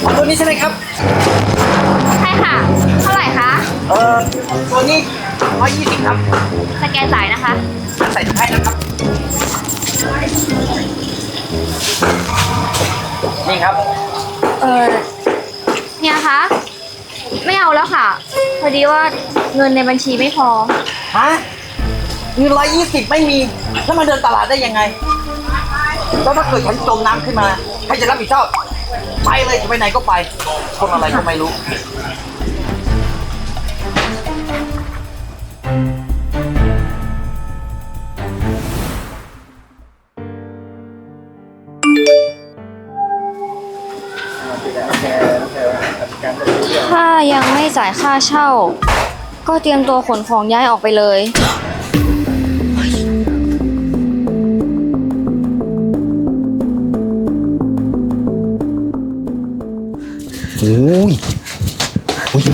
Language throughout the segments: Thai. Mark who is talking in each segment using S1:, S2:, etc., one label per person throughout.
S1: เอาตัวนี้ใช่ไหมครับ
S2: ใช่ค่ะ เท่าไหร่คะ
S1: เออตัวนี้ร้อยยี่สิบครับ
S2: สแกนจ่ายนะคะ
S1: ใส่ถุงให้นะครับ นี่ครับ
S2: เออเนี่ยคะ ไม่เอาแล้วค่ะ พอดีว่าเงินในบัญชีไม่พอ
S1: ฮะเงินร้อยยี่สิบไม่มี แล้วมาเดินตลาดได้ยังไง แล้วถ้าเกิดฉันจมน้ำขึ้นมา ใครจะรับผิดชอบไปเลยจะไปไหนก็ไปคนอะไรก็ไม่รู้
S2: ถ้ายังไม่จ่ายค่าเช่า ก็เตรียมตัวขนของย้ายออกไปเลย
S3: อ้ยอุ้ย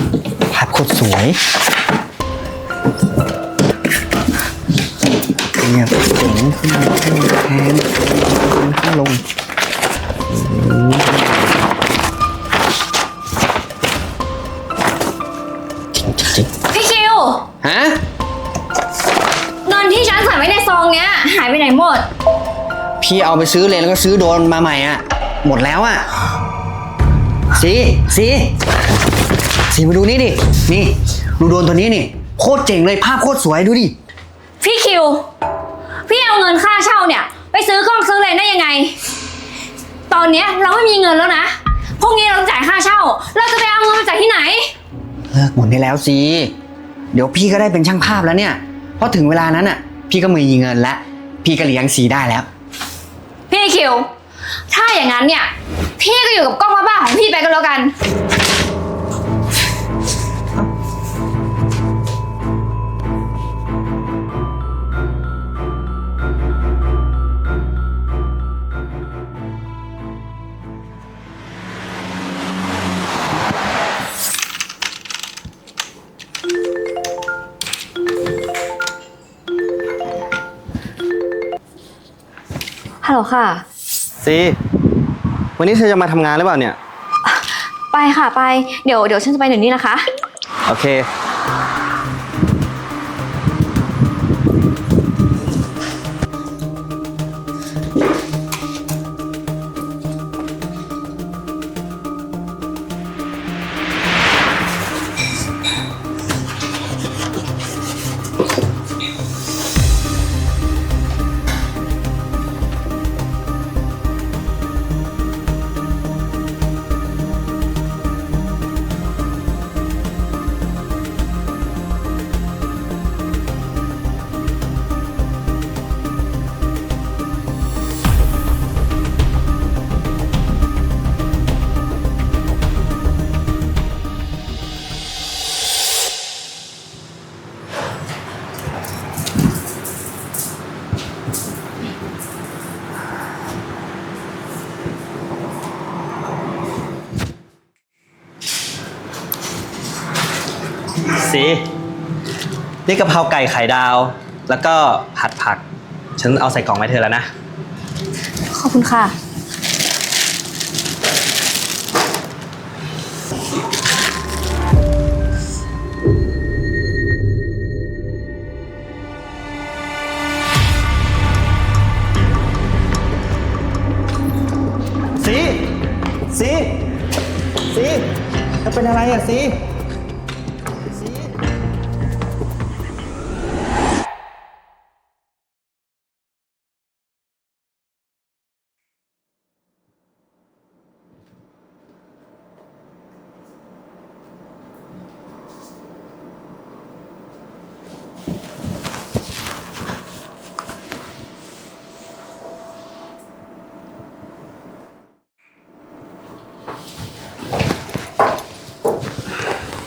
S3: ภาพโคตรสวยเนี่ยเจ๋งขึ้นมาขึ้นแทนขึ้นขึ้นลงจริงจริง
S2: พี่คิว
S3: ฮะ
S2: เงินที่ฉันใส่ไว้ในซองเนี้ย หายไปไหนหมด
S3: พี่เอาไปซื้อเลยแล้วก็ซื้อโดนมาใหม่อะ หมดแล้วอะ สีสีสีมาดูนี่ดินี่ดูโดนตัวนี้นี่ โคตรเจ๋งเลยภาพโคตรสวยดูดิ
S2: พี่คิว พี่เอาเงินค่าเช่าเนี่ย ไปซื้อกล้องซื้อเลนส์ได้ยังไง ตอนเนี้ยเราไม่มีเงินแล้วนะพรุ่งนี้เราต้องจ่ายค่าเช่า เราจะไปเอาเงินมาจากที่ไหน
S3: เลิกหมดได้แล้วสิเดี๋ยวพี่ก็ได้เป็นช่างภาพแล้วเนี่ยเพราะถึงเวลานั้นอะ พี่ก็มีเงินแล้วพี่ก็เลี้ยงสีได้แล้ว
S2: พี่คิว ถ้าอย่างนั้นเนี่ย พี่ก็อยู่กับกล้องบ้าๆของพี่ไปก็แล้วกัน ฮัลโหลค่ะ
S4: ซี วันนี้เธอจะมาทำงานหรือเปล่าเนี่ย
S2: ไปค่ะไป เดี๋ยวเดี๋ยวฉันจะไปเดี๋ยวนี้นะคะ
S4: โอเค นี่กะเพราไก่ไข่ดาว แล้วก็ผัดผัก ฉันเอาใส่กล่องไว้เธอแล้วนะ
S2: ขอบคุณค่ะ
S4: ซีซีซีเธอเป็นอะไรอะซี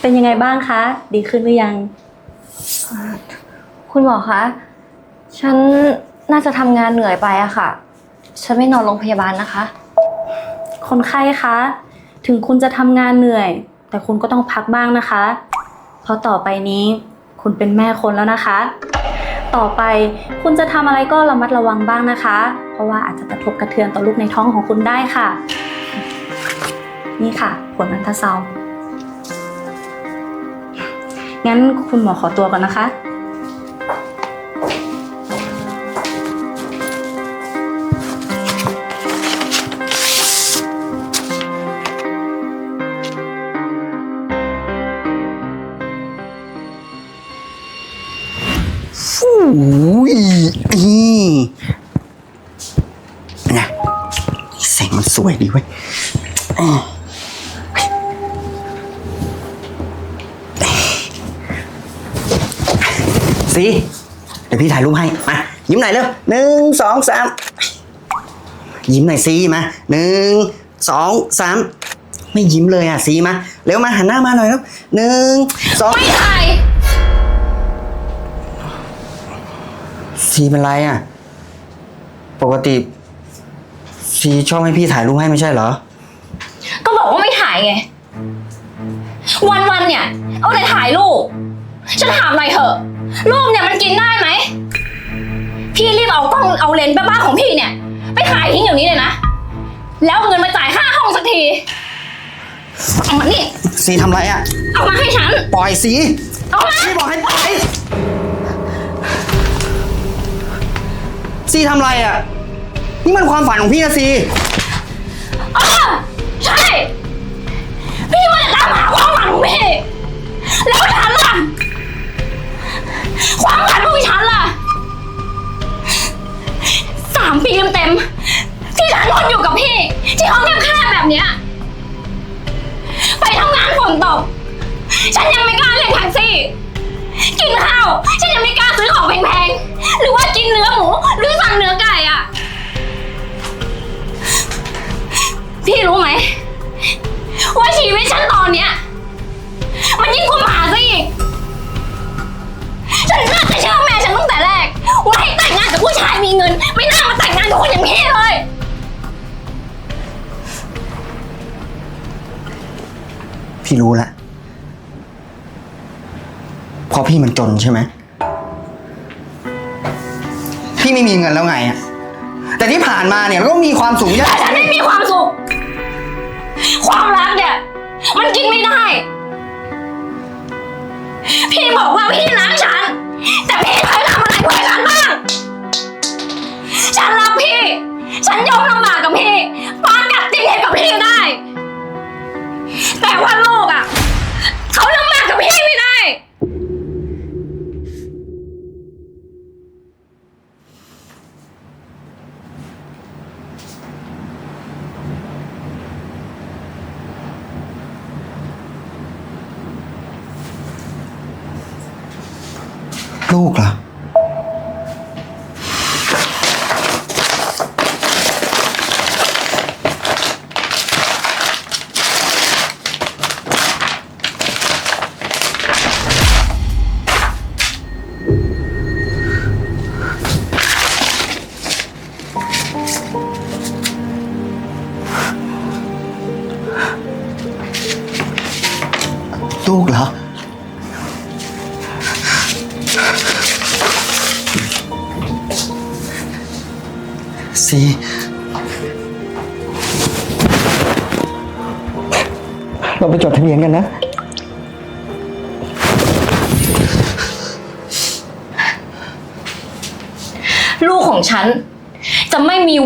S5: เป็นยังไงบ้างคะ ดีขึ้นหรือยัง
S2: คุณหมอคะ ฉันน่าจะทำงานเหนื่อยไปอะค่ะ ฉันไม่นอนโรงพยาบาลนะคะ
S5: คนไข้คะ ถึงคุณจะทำงานเหนื่อย แต่คุณก็ต้องพักบ้างนะคะ เพราะต่อไปนี้ คุณเป็นแม่คนแล้วนะคะ ต่อไปคุณจะทำอะไรก็ระมัดระวังบ้างนะคะ เพราะว่าอาจจะกระทบกระเทือนต่อลูกในท้องของคุณได้ค่ะ นี่ค่ะ ผลอันตราซาวด์ งั้นคุณหมอขอตัวก่อนนะคะ
S3: อุ้ยนี่นะแสงมันสวยดีเว้ย สีเดี๋ยวพี่ถ่ายรูปให้มายิ้มหน่อยเร็วหนึ่งสองสามยิ้มหน่อยซีมาหนึ่งสองสามไม่ยิ้มเลยอะซีมาเร็วมาหันหน้ามาหน่อยแล้วหนึ่งสอง
S2: ไม่ถ่าย
S3: ซีเป็นไรอะ ปกติซีชอบให้พี่ถ่ายรูปให้ไม่ใช่เหรอ
S2: ก็บอกว่าไม่ถ่ายไง วันๆเนี่ย เอาแต่ถ่ายรูปฉันถามหน่อยเถอะ รูปเนี่ยมันกินได้ไหม พี่รีบเอากล้องเอาเลนส์บ้าๆของพี่เนี่ย ไปถ่ายทิ้งอย่างนี้เลยนะ แล้วเอาเงินมาจ่ายค่าห้องสักที เอามานี่
S3: ซีทำไรอะ
S2: เอามาให้ฉัน
S3: ปล่อยซี
S2: เอามา
S3: พี่บอกให้ปล่อยซีทำไรอะ นี่มันความฝันของพี่นะซี
S2: อ้าวใช่ พี่ว่าจะตามหาความฝันของพี่ แล้วฉันล่ะ ความฝันของฉันล่ะสามปีเต็มๆที่ฉันทนอยู่กับพี่ ที่ห้องแคบๆแบบเนี้ยไปทำงานฝนตก ฉันยังไม่กล้าเรียกแท็กซี่ กินข้าว ฉันยังไม่กล้าซื้อของแพงๆ หรือว่ากินเนื้อหมู หรือสั่งเนื้อไก่อะ พี่รู้ไหม ว่าชีวิตฉันตอนเนี้ย มันยิ่งกว่าหมาซะอีก ฉันน่าจะเชื่อแม่ฉันตั้งแต่แรก ว่าให้แต่งงานกับผู้ชายมีเงิน ไม่น่ามาแต่งงานกับคนอย่างพี่เลย
S3: พี่รู้แล้วเพราะพี่มันจนใช่ไหม พี่ไม่มีเงินแล้วไงอะแต่ที่ผ่านมาเนี่ยมันก็มีความสุขเย
S2: แต่
S3: อะ
S2: ฉันไม่มีความสุข ความรักเนี่ย ฉันย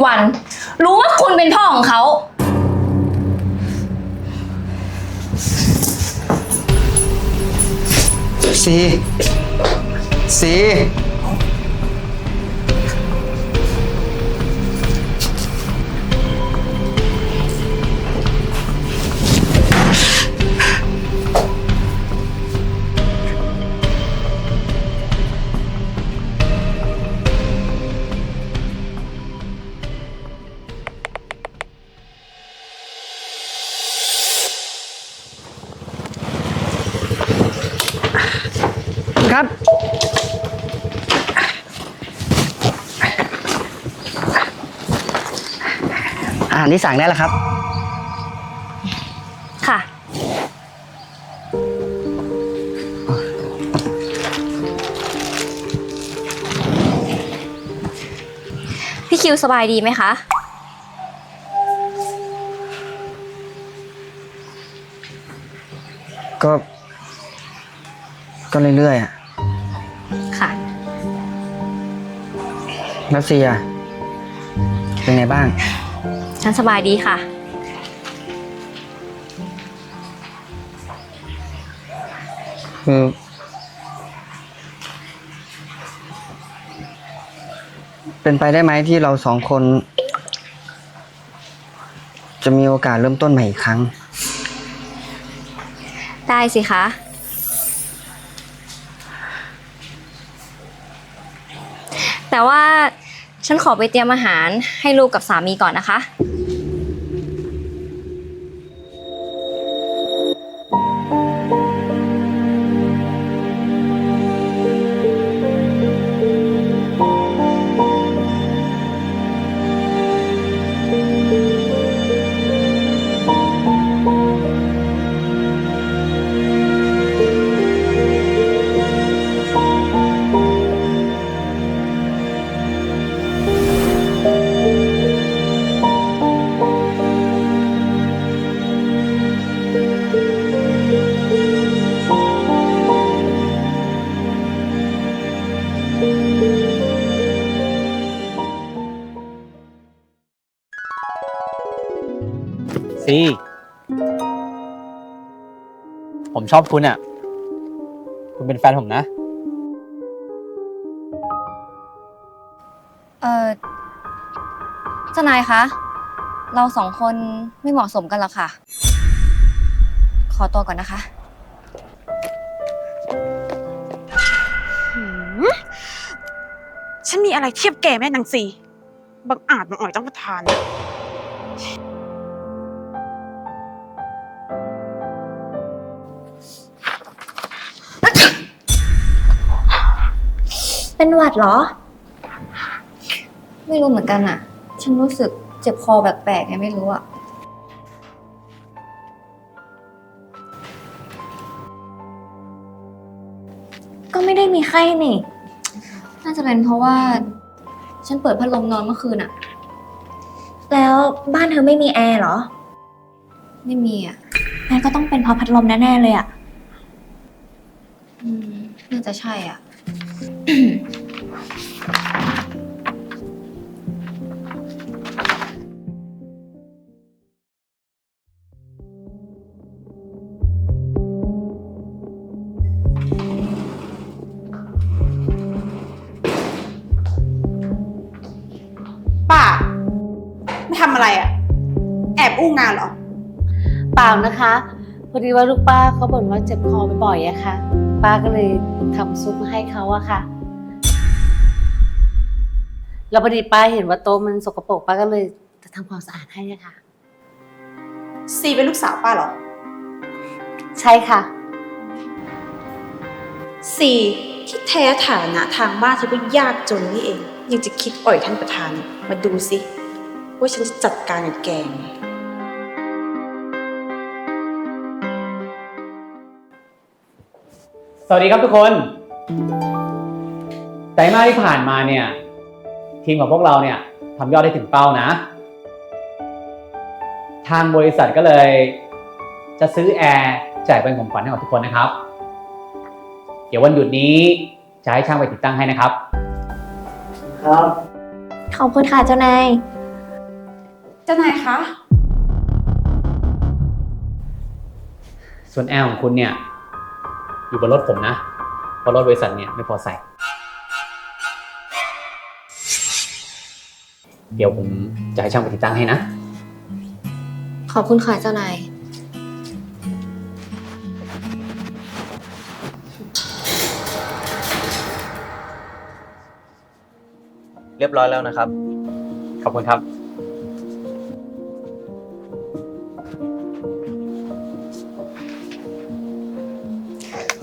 S2: วั
S3: น
S2: รู้ว่าคุณเป็นพ่อของเขา
S3: ซีซี ที่สั่งได้แล้วครับ
S2: ค่ะ พี่คิวสบายดีไหมคะ
S3: ก็ ก็เรื่อยๆอะ
S2: ค่ะ
S3: แล้วเซีย เป็นไงบ้าง
S2: ฉันสบายดีค่ะ
S3: คือเป็นไปได้ไหมที่เราสองคน จะมีโอกาสเริ่มต้นใหม่อีกครั้ง
S2: ได้สิคะ แต่ว่า ฉันขอไปเตรียมอาหารให้ลูกกับสามีก่อนนะคะ
S4: ซีผมชอบคุณอะ คุณเป็นแฟนผมนะ
S2: เออเจ้านายคะ เราสองคนไม่เหมาะสมกันหรอกค่ะ ขอตัวก่อนนะคะ
S6: ฉันมีอะไรเทียบแกแม่นางสี บังอาจบังอ่อยต้องประทาน
S2: เป็นหวัดเหรอ ไม่รู้เหมือนกันอะฉันรู้สึกเจ็บคอแปลกๆไงไม่รู้อะ
S5: ก็ไม่ได้มีไข้นี่
S2: น่าจะเป็นเพราะว่า ฉันเปิดพัดลมนอนเมื่อคืนอะ
S5: แล้วบ้านเธอไม่มีแอร์เหรอ
S2: ไม่มีอะ
S5: งั้นก็ต้องเป็นเพราะพัดลมแน่ๆเลยอะ
S2: อืมน่าจะใช่อะ
S6: ป้าไม่ทำอะไรอะแอบอู้งานเหรอ
S7: เปล่านะคะ พอดีว่าลูกป้าเขาบ่นว่าเจ็บคอบ่อยๆอะค่ะ ป้าก็เลยทำซุปมาให้เขาอะค่ะ แล้วพอดีป้าเห็นว่าโต๊ะมันสกปรกป้าก็เลยจะทำความสะอาดให้อะค่ะ
S6: ซีเป็นลูกสาวป้าเหรอ
S7: ใช่ค่ะ
S6: ซีที่แท้ฐานะทางบ้านเธอก็ยากจนนี่เอง ยังจะคิดอ่อยท่านประธานมาดูสิว่าฉันจะจัดการกับแกยังไง
S8: สวัสดีครับทุกคน ไตรมาสที่ผ่านมาเนี่ย ทีมของพวกเราเนี่ยทำยอดได้ถึงเป้านะ ทางบริษัทก็เลย จะซื้อแอร์แจกเป็นของขวัญให้กับทุกคนนะครับ เดี๋ยววันหยุดนี้จะให้ช่างไปติดตั้งให้นะครับ
S3: ครับ
S5: ขอบคุณค่ะเจ้านาย
S6: เจ้านายคะ
S8: ส่วนแอร์ของคุณเนี่ย อยู่บนรถผมนะเพราะรถบริษัทเนี่ยไม่พอใส่ เดี๋ยวผมจะให้ช่างไปติดตั้งให้นะ
S2: ขอบคุณค่ะเจ้านาย
S4: เรียบร้อยแล้วนะครับ
S8: ขอบคุณครับ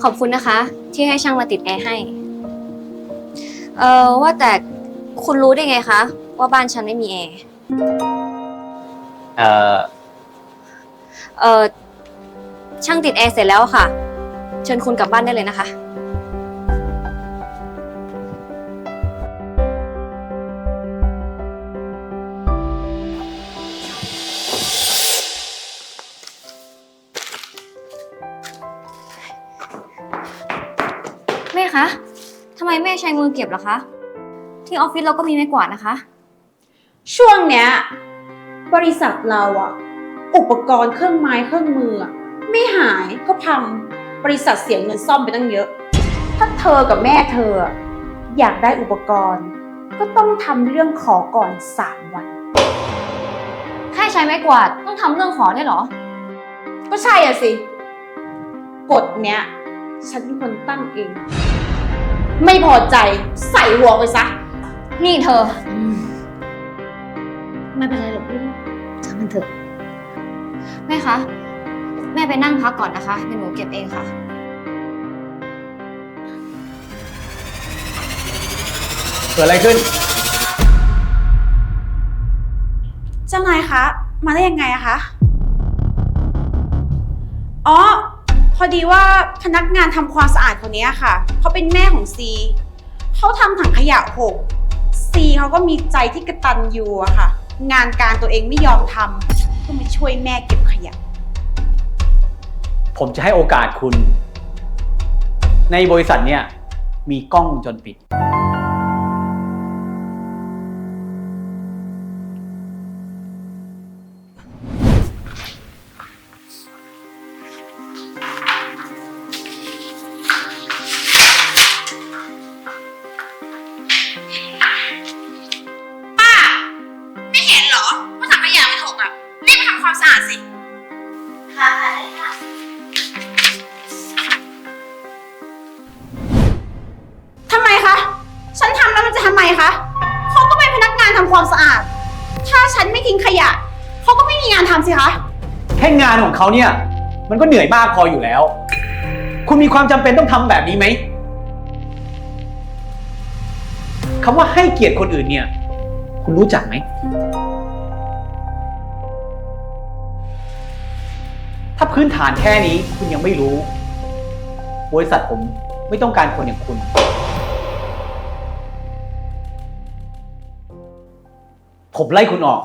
S2: ขอบคุณนะคะ ที่ให้ช่างมาติดแอร์ให้ เออว่าแต่คุณรู้ได้ไงคะ ว่าบ้านฉันไม่มีแอร์
S8: เอ่อ
S2: เออช่างติดแอร์เสร็จแล้วค่ะ เชิญคุณกลับบ้านได้เลยนะคะ คะทำไมแม่ใช้มือเก็บล่ะคะ ที่ออฟฟิศเราก็มีไม้กวาดนะคะ
S6: ช่วงเนี้ย บริษัทเราอะอุปกรณ์เครื่องไม้เครื่องมืออะไม่หายก็พังบริษัทเสียเงินซ่อมไปตั้งเยอะ ถ้าเธอกับแม่เธออะอยากได้อุปกรณ์ ก็ต้องทำเรื่องขอก่อนสามวัน
S2: แค่ใช้ไม้กวาดต้องทำเรื่องขอได้วยเหรอ
S6: ก็ใช่อะสิกฎเนี้ย ฉันเป็นคนตั้งเอง ไม่พอใจใส่หัวไปซะ
S2: นี่เธออไม่เป็นไรหรอกลูกช่างมันเถอะ แม่คะ แม่ไปนั่งพักก่อนนะคะเดี๋ยวหนูเก็บเองค่ะ
S8: เกิดอะไรขึ้น
S6: เจ้านายคะ มาได้ยังไงอะคะ อ๋อพ อดีว่าพนักงานทำความสะอาดคนนี้ค่ะเขาเป็นแม่ของซีเขาทำถังขยะหกซีเขาก็มีใจที่กระตันยูอะค่ะ งานการตัวเองไม่ยอมทำก็มาช่วยแม่เก็บขยะ
S8: ผมจะให้โอกาสคุณ ในบริษัทเนี่ยมีกล้องวงจรปิด
S6: งานของเขา
S8: เนี่ย มันก็เหนื่อยมากพออยู่แล้ว คุณมีความจำเป็นต้องทำแบบนี้ไหมคำว่าให้เกียรติคนอื่นเนี่ย คุณรู้จักไหม ถ้าพื้นฐานแค่นี้คุณยังไม่รู้ บริษัทผมไม่ต้องการคนอย่างคุณ ผมไล่คุณออก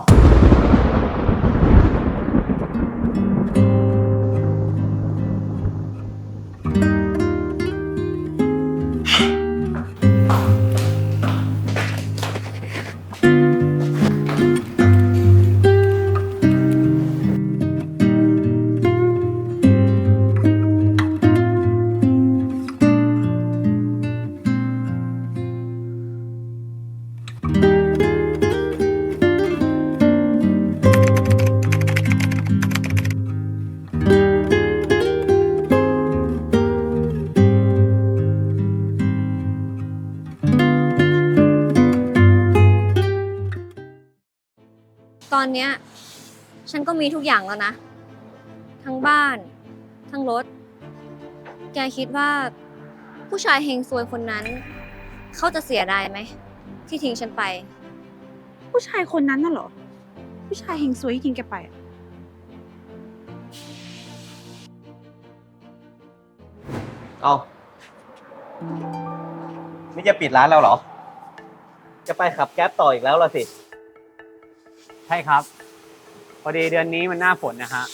S2: อนเนี้ย ฉันก็มีทุกอย่างแล้วนะ ทั้งบ้าน ทั้งรถ แกคิดว่า ผู้ชายเฮงซวยคนนั้น เขาจะเสียดายไหม ที่ทิ้งฉันไป
S6: ผู้ชายคนนั้นน่ะเหรอ ผู้ชายเฮงซวยที่ทิ้งแกไปอะ
S4: เอานี่จะปิดร้านแล้วเหรอ จะไปขับแก๊ปต่ออีกแล้วล่ะสิ
S8: ใช่ครับ พอดีเดือนนี้มันหน้าฝนนะฮะ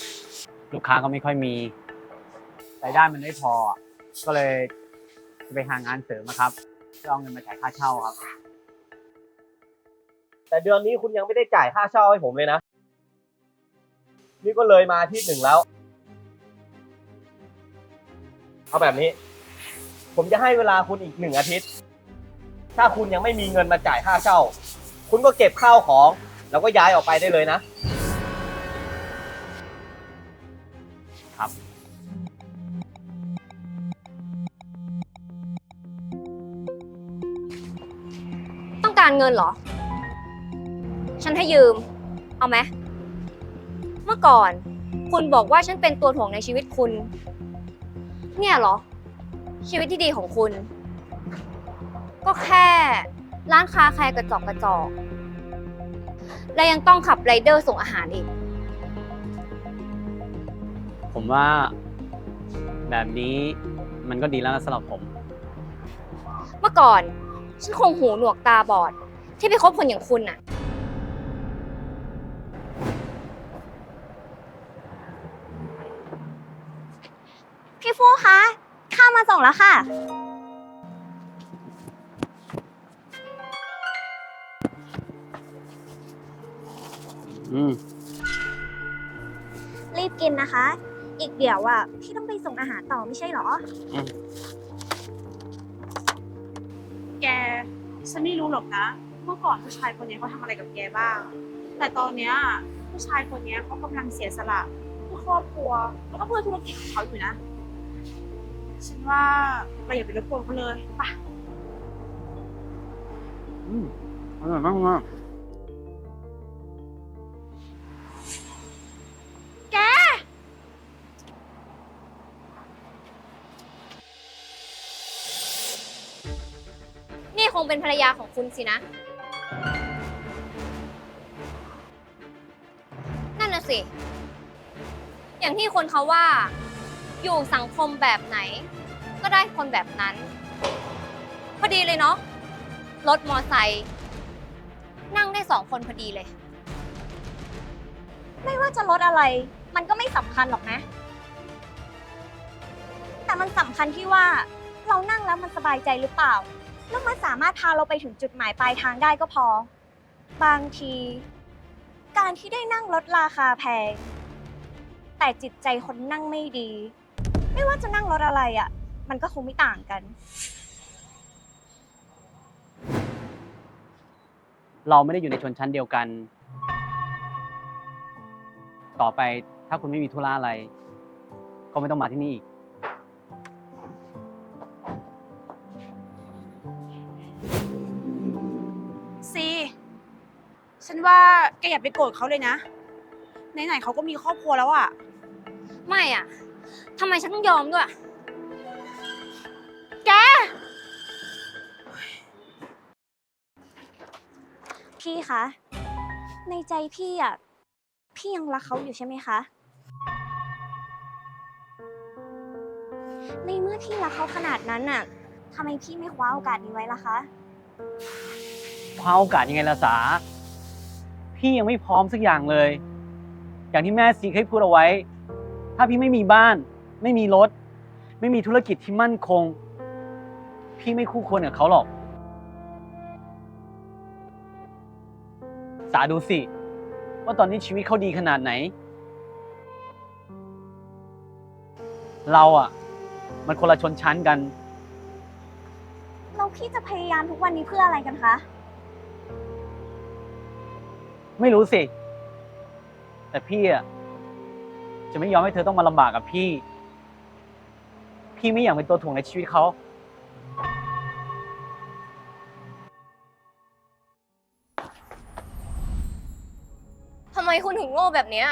S8: ลูกค้าก็ไม่ค่อยมีรายได้มันไม่พอ ก็เลยจะไปหางานเสริมอะครับเพื่อเอาเงินมาจ่ายค่าเช่าครับ
S4: แต่เดือนนี้คุณยังไม่ได้จ่ายค่าเช่าให้ผมเลยนะ นี่ก็เลยมาอาที่หนึ่งแล้ว เอาแบบนี้ ผมจะให้เวลาคุณอีกหนึ่งอาทิตย์ ถ้าคุณยังไม่มีเงินมาจ่ายค่าเช่า คุณก็เก็บข้าวของ แล้วก็ย้ายออกไปได้เลยนะ ครับ
S2: ต้องการเงินเหรอ ฉันให้ยืม เอาไหม เมื่อก่อน คุณบอกว่าฉันเป็นตัวถ่วงในชีวิตคุณ เนี่ยเหรอ ชีวิตที่ดีของคุณ ก็แค่ ร้านคาแคร์กระจอกกระจอก และยังต้องขับไรเดอร์ส่งอาหารอีก
S8: ผมว่าแบบนี้มันก็ดีแล้วนะสำหรับผม
S2: เมื่อก่อน ฉันคงหูหนวกตาบอด ที่ไปคบคนอย่างคุณน่ะ พี่ฟูคะ ข้าวมาส่งแล้วค่ะ
S9: รีบกินนะคะ อีกเดี๋ยวอะพี่ต้องไปส่งอาหารต่อไม่ใช่เหรอ
S6: แก ฉันไม่รู้หรอกนะ เมื่อก่อนผู้ชายคนนี้เขาทำอะไรกับแกบ้าง แต่ตอนเนี้ยผู้ชายคนนี้เขากำลังเสียสละเพื่อครอบครัวแล้วก็เพื่อธุรกิจของเขาอยู่นะ ฉันว่าเราอย่าไปรบกวนเขาเลยไป
S8: อืมอร่อยมากมาก
S2: นี่ งเป็นภรรยาของคุณสินะ นั่นน่ะสิ อย่างที่คนเขาว่า อยู่สังคมแบบไหน ก็ได้คนแบบนั้น พอดีเลยเนาะ รถมอไซค์นั่งได้สองคนพอดีเลย
S9: ไม่ว่าจะลดอะไร มันก็ไม่สำคัญหรอกนะ แต่มันสำคัญที่ว่าเรานั่งแล้วมันสบายใจหรือเปล่า แล้วมันสามารถพาเราไปถึงจุดหมายปลายทางได้ก็พอ บางที การที่ได้นั่งรถราคาแพง แต่จิตใจคนนั่งไม่ดี ไม่ว่าจะนั่งรถอะไรอะ่ะ มันก็คงไม่ต่างกัน
S8: เราไม่ได้อยู่ในชนชั้นเดียวกัน ต่อไปถ้าคุณไม่มีธุระอะไร ก็ไม่ต้องมาที่นี่อีก
S6: ฉันว่าแกอย่าไปโกรธเขาเลยนะ ไหนๆเขาก็มีครอบครัวแล้วอะ
S2: ไม่อะทำไมฉันต้องยอมด้วย
S9: พี่คะ ในใจพี่อะ พี่ยังรักเขาอยู่ใช่ไหมคะ ในเมื่อพี่รักเขาขนาดนั้นน่ะทำไมพี่ไม่คว้าโอกาสนี้ไว้ล่ะคะ
S8: คว้าโอกาสยังไงล่ะสา พี่ยังไม่พร้อมสักอย่างเลย อย่างที่แม่ซีเคยพูดเอาไว้ ถ้าพี่ไม่มีบ้าน ไม่มีรถ ไม่มีธุรกิจที่มั่นคง พี่ไม่คู่ควรกับเขาหรอก สาดูสิ ว่าตอนนี้ชีวิตเขาดีขนาดไหน เราอะมันคนละชนชั้นกัน
S9: เราพี่จะพยายามทุกวันนี้เพื่ออะไรกันคะ
S8: ไม่รู้สิ แต่พี่อะจะไม่ยอมให้เธอต้องมาลำบากกับพี่ พี่ไม่อยากเป็นตัวถ่วงในชีวิตเขา
S2: ทำไมคุณถึงโง่แบบเนี้ย